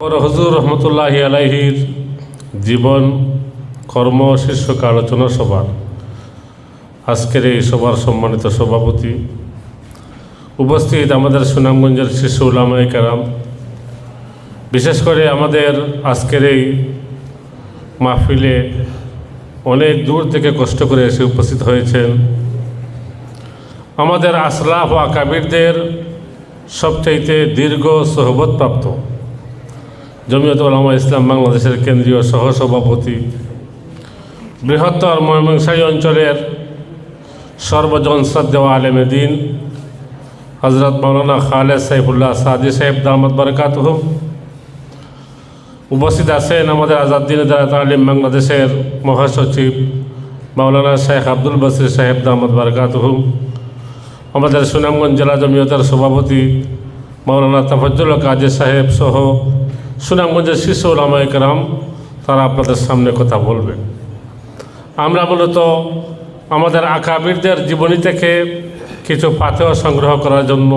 হজুর রহমতুল্লাহ আলাইহির জীবন কর্ম শীর্ষক আলোচনা সভা আজকের এই সভার সম্মানিত সভাপতি উপস্থিত আমাদের সুনামগঞ্জের শিশু উলামাই কারাম। বিশেষ করে আমাদের আজকের এই মাহফিলে অনেক দূর থেকে কষ্ট করে এসে উপস্থিত হয়েছেন। আমাদের আসলাফ ও আকাবিরদের সবচাইতে দীর্ঘ সহবতপ্রাপ্ত জমিয়ত ওলামা ইসলাম বাংলাদেশের কেন্দ্রীয় সহসভাপতি। বৃহত্তর ময়মনসাহী অঞ্চলের সর্বজন শ্রদ্ধেয় আলেমে দিন হজরত মৌলানা খালেদ সাইফুল্লাহ সাদি সাহেব দামদ বরকাত উপস্থিত আছেন আমাদের আজাদ্দিন দারাত আলিম বাংলাদেশের মহাসচিব মাওলানা শেখ আব্দুল বসির সাহেব দামদ বরকাত আমাদের সুনামগঞ্জ জেলা জমিয়তের সভাপতি মাওলানা তাফাজ্জুল কাজী সাহেব সহ সুনামগঞ্জের শিশু একরাম তারা আপনাদের সামনে কথা বলবেন আমরা মূলত আমাদের আকাবিরদের জীবনী থেকে কিছু পাথেয় সংগ্রহ করার জন্য,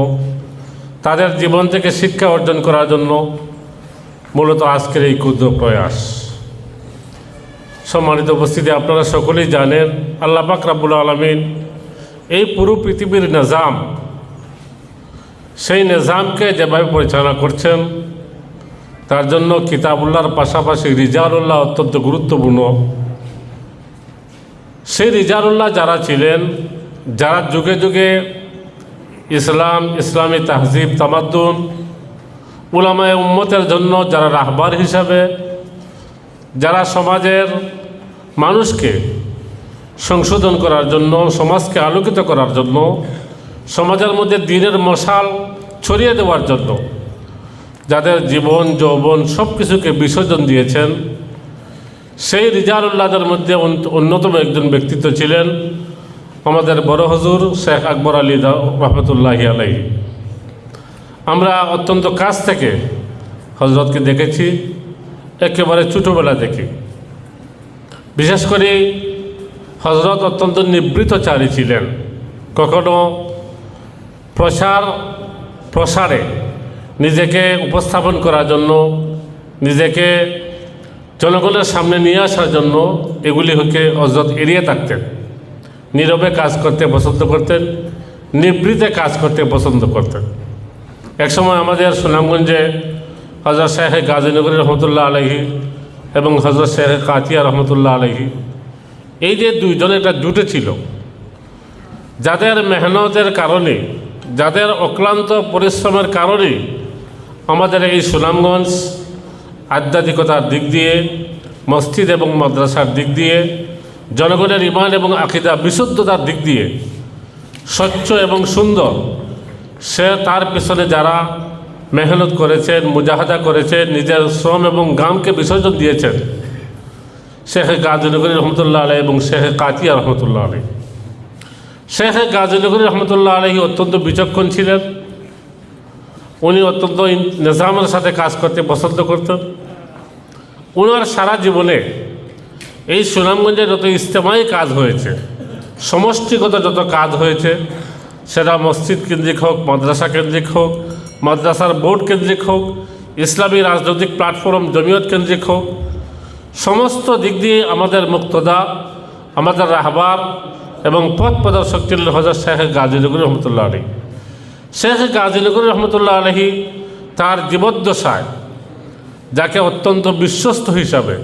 তাদের জীবন থেকে শিক্ষা অর্জন করার জন্য মূলত আজকের এই ক্ষুদ্র প্রয়াস। সম্মানিত উপস্থিতি, আপনারা সকলেই জানেন, আল্লাহ পাক রাব্বুল আলমিন এই পুরো পৃথিবীর নিজাম, সেই নিজামকে যেভাবে পরিচালনা করছেন তার জন্য কিতাবুল্লাহর পাশাপাশি রিজালুল্লাহ অত্যন্ত গুরুত্বপূর্ণ। সেই রিজালুল্লাহ যারা ছিলেন, যারা যুগে যুগে ইসলাম, ইসলামী তাহজিব, তামাদ্দুন, উলামায় উম্মতের জন্য যারা রাহবার হিসাবে, যারা সমাজের মানুষকে সংশোধন করার জন্য, সমাজকে আলোকিত করার জন্য, সমাজের মধ্যে দিনের মশাল ছড়িয়ে দেওয়ার জন্য যাদের জীবন, যৌবন সব কিছুকে বিসর্জন দিয়েছেন, সেই রিজারুল্লাহদের মধ্যে অন্যতম একজন ব্যক্তিত্ব ছিলেন আমাদের বড় হজুর শেখ আকবর আলী রহমতুল্লাহি আলাই আমরা অত্যন্ত কাছ থেকে হজরতকে দেখেছি, একেবারে ছোটোবেলা থেকে। বিশেষ করে হজরত অত্যন্ত নিবৃতচারী ছিলেন। কখনো প্রসার, প্রসারে নিজেকে উপস্থাপন করার জন্য, নিজেকে জনগণের সামনে নিয়ে আসার জন্য এগুলি হকে হজরত এড়িয়ে থাকতেন। নীরবে কাজ করতে পছন্দ করতেন নিবৃতে কাজ করতে পছন্দ করতেন। একসময় আমাদের সুনামগঞ্জে হজরত শাহে গাজীনগরী রহমতুল্লাহ আলহী এবং হজরত শাহে কাতিয়া রহমতুল্লাহ আলহী এই যে দুইজন একটা জুটে ছিল, যাদের মেহনতের কারণে, যাদের অক্লান্ত পরিশ্রমের কারণে আমাদের এই সুনামগঞ্জ আধ্যাত্মিকতার দিক দিয়ে, মসজিদ এবং মাদ্রাসার দিক দিয়ে, জনগণের ইমান এবং আকিদা বিশুদ্ধতার দিক দিয়ে স্বচ্ছ এবং সুন্দর, সে তার পেছনে যারা মেহনত করেছেন, মুজাহাদা করেছেন, নিজের শ্রম এবং গামকে বিসর্জন দিয়েছেন, শেখ গাজীনগরী রহমতুল্লাহ আলাই এবং শেখ কাতিয়া রহমতুল্লাহ আলাই শেখ গাজীনগরী রহমতুল্লাহ আলহী অত্যন্ত বিচক্ষণ ছিলেন। উনি অত্যন্ত নিজামের সাথে কাজ করতে পছন্দ করতেন। ওনার সারা জীবনে এই সুনামগঞ্জে যত ইজতেমাই কাজ হয়েছে, সমষ্টিগত যত কাজ হয়েছে, সেটা মসজিদ কেন্দ্রিক হোক, মাদ্রাসা কেন্দ্রিক হোক, মাদ্রাসার বোর্ড কেন্দ্রিক হোক, ইসলামী রাজনৈতিক প্ল্যাটফর্ম, জমিয়ত কেন্দ্রিক হোক, সমস্ত দিক দিয়ে আমাদের মুক্তদা, আমাদের রাহবার এবং পথ প্রদর্শক ছিলেন হজরত শেখ গাজীনগর রহমতুল্লাহ আলী শেখ গাজীনগর রহমতুল্লাহ আলহী তার জীবদ্দশায়, যাকে অত্যন্ত বিশ্বস্ত হিসাবে,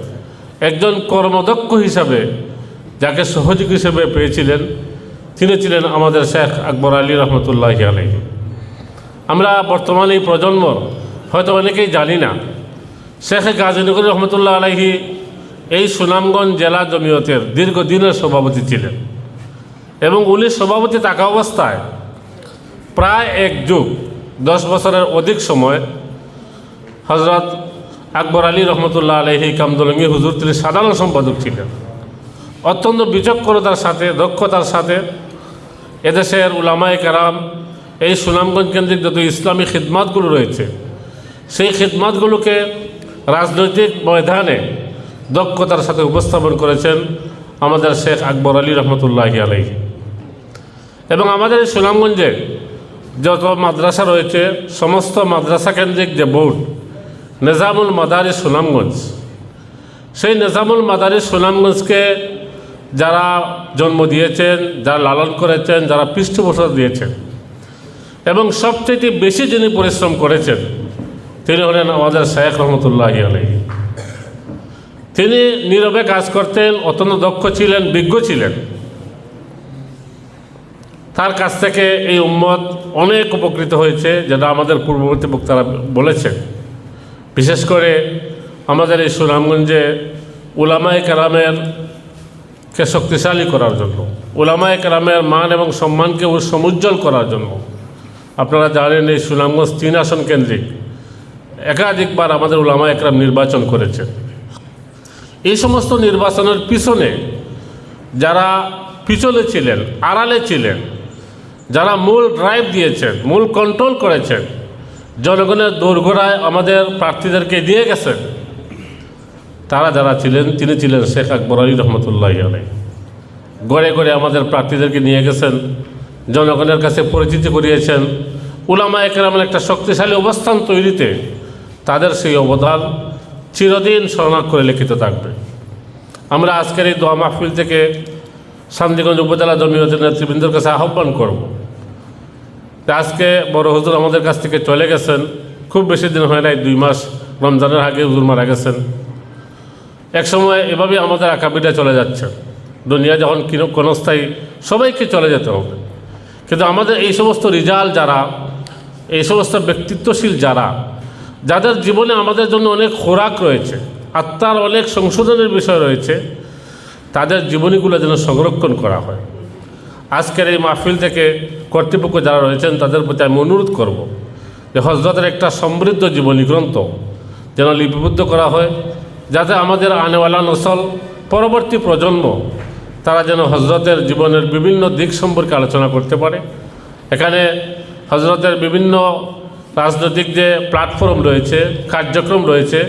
একজন কর্মদক্ষ হিসাবে যাকে সহযোগী হিসেবে পেয়েছিলেন, তিনি ছিলেন আমাদের শেখ আকবর আলী রহমতুল্লাহ আলহী আমরা বর্তমানে এই প্রজন্ম হয়তো অনেকেই জানি না, শেখ গাজীনগর রহমতুল্লাহ আলহী এই সুনামগঞ্জ জেলা জমিয়তের দীর্ঘদিনের সভাপতি ছিলেন এবং উনি সভাপতি থাকা অবস্থায় প্রায় এক যুগ, দশ বছরের অধিক সময়, হজরত আকবর আলী রহমতুল্লাহ আলহি কামদুলঙ্গি হুজুর তিনি সাধারণ সম্পাদক ছিলেন। অত্যন্ত বিচক্ষণতার সাথে, দক্ষতার সাথে এদেশের উলামায়ে কারাম, এই সুনামগঞ্জ কেন্দ্রিক যত ইসলামী খিদমাতগুলো রয়েছে, সেই খিদমাতগুলোকে রাজনৈতিক ময়দানে দক্ষতার সাথে উপস্থাপন করেছেন আমাদের শেখ আকবর আলী রহমতুল্লাহ আলহী এবং আমাদের এই সুনামগঞ্জে যত মাদ্রাসা রয়েছে, সমস্ত মাদ্রাসা কেন্দ্রিক যে বোর্ড, নিজামুল মাদারি সুনামগঞ্জ। সেই নিজামুল মাদারি সুনামগঞ্জকে যারা জন্ম দিয়েছেন, যারা লালন করেছেন, যারা পৃষ্ঠপোষক দিয়েছেন, এবং সবচেয়ে বেশি যিনি পরিশ্রম করেছেন, তিনি হলেন আমাদের শেখ রহমতুল্লাহ আলহী তিনি নীরবে কাজ করতেন, অত্যন্ত দক্ষ ছিলেন, বিজ্ঞ ছিলেন। তার কাছ থেকে এই উম্মত অনেক উপকৃত হয়েছে, যেটা আমাদের পূর্ববর্তী বক্তারা বলেছেন। বিশেষ করে আমাদের এই সুনামগঞ্জে উলামায় কেরামের কে শক্তিশালী করার জন্য, উলামায়ে কেরামের মান এবং সম্মানকে ও সমুজ্জ্বল করার জন্য। আপনারা জানেন এই সুনামগঞ্জ তিন আসন কেন্দ্রিক, একাধিকবার আমাদের উলামা একরাম নির্বাচন করেছেন এই সমস্ত নির্বাচনের পিছনে যারা পিছনে ছিলেন, আড়ালে ছিলেন যারা মূল ড্রাইভ দিয়েছেন, মূল কন্ট্রোল করেছেন, জনগণের দোরগোড়ায় আমাদের প্রার্থীদেরকে দিয়ে গেছেন, তারা যারা ছিলেন, তিনি ছিলেন শেখ আকবর আলী রহমতুল্লাহ আলাই গড়ে গড়ে আমাদের প্রার্থীদেরকে নিয়ে গেছেন, জনগণের কাছে পরিচিতি করিয়েছেন। উলামা একরামের একটা শক্তিশালী অবস্থান তৈরিতে তাদের সেই অবদান চিরদিন স্মরণাক করে লিখিত থাকবে। আমরা আজকের এই দোয়া মাহফিল থেকে শান্তিগঞ্জ উপজেলা জমিয়তের নেতৃবৃন্দের কাছে আহ্বান করব। যে আজকে বড় হুজুর আমাদের কাছ থেকে চলে গেছেন। খুব বেশি দিন হয় নাই, দুই মাস। রমজানের আগে হুজুর মারা গেছেন। এক সময় এভাবে আমাদের আকাবিটা চলে যাচ্ছে দুনিয়া যখন কিনো ক্ষণস্থায়ী, সবাইকে চলে যেতে হবে। কিন্তু আমাদের এই সমস্ত রিজাল যারা, এই সমস্ত ব্যক্তিত্বশীল যারা, যাদের জীবনে আমাদের জন্য অনেক খোরাক রয়েছে আত্মার অনেক সংশোধনের বিষয় রয়েছে, তাদের জীবনীগুলো যেন সংরক্ষণ করা হয়। আজকের এই মাহফিল থেকে কর্তৃপক্ষ যারা রয়েছেন, তাদের প্রতি আমি অনুরোধ করব যে হজরতের একটা সমৃদ্ধ জীবনী গ্রন্থ যেন লিপিবদ্ধ করা হয়, যাতে আমাদের আনেওয়ালা নসল পরবর্তী প্রজন্ম তারা যেন হজরতের জীবনের বিভিন্ন দিক সম্পর্কে আলোচনা করতে পারে। এখানে হজরতের বিভিন্ন রাজনৈতিক যে প্ল্যাটফর্ম রয়েছে, কার্যক্রম রয়েছে,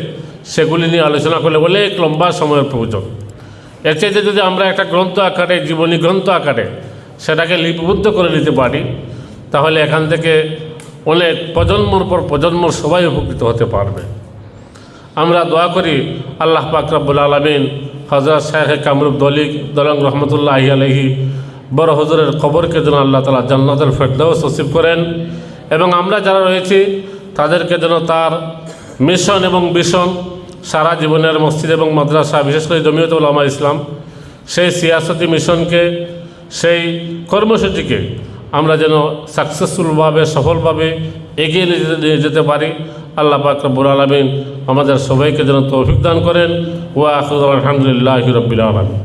সেগুলি নিয়ে আলোচনা করলে অনেক লম্বা সময়ের প্রয়োজন। এর চাইতে যদি আমরা একটা গ্রন্থ আকারে, জীবনী গ্রন্থ আকারে সেটাকে লিপিবদ্ধ করে নিতে পারি, তাহলে এখান থেকে অনেক প্রজন্মর পর প্রজন্ম সবাই উপকৃত হতে পারবে। আমরা দোয়া করি আল্লাহ পাক রব্বুল আলমিন হজরত শাহ কামরুব দলিক দলং রহমতুল্লাহ আলহি বড় হজরের খবরকে যেন আল্লাহ তালা জান্নাতের ফেরদাউস নসিব করেন এবং আমরা যারা রয়েছি, তাদেরকে যেন তার মিশন এবং বিশন সারা জীবনের মসজিদ এবং মাদ্রাসা, বিশেষ করে জমিয়ত উলামা ইসলাম, সেই সিয়াসতি মিশনকে সেই কর্মসূচিকে আমরা যেন সাকসেসফুলভাবে সফলভাবে এগিয়ে নিয়ে যেতে- পারি। আল্লাহ পাক রব্বুল আলমিন আমাদের সবাইকে যেন তৌফিক দান করেন। ওয়া আখরুল আলহামদুলিল্লাহ রবিল আলমিন।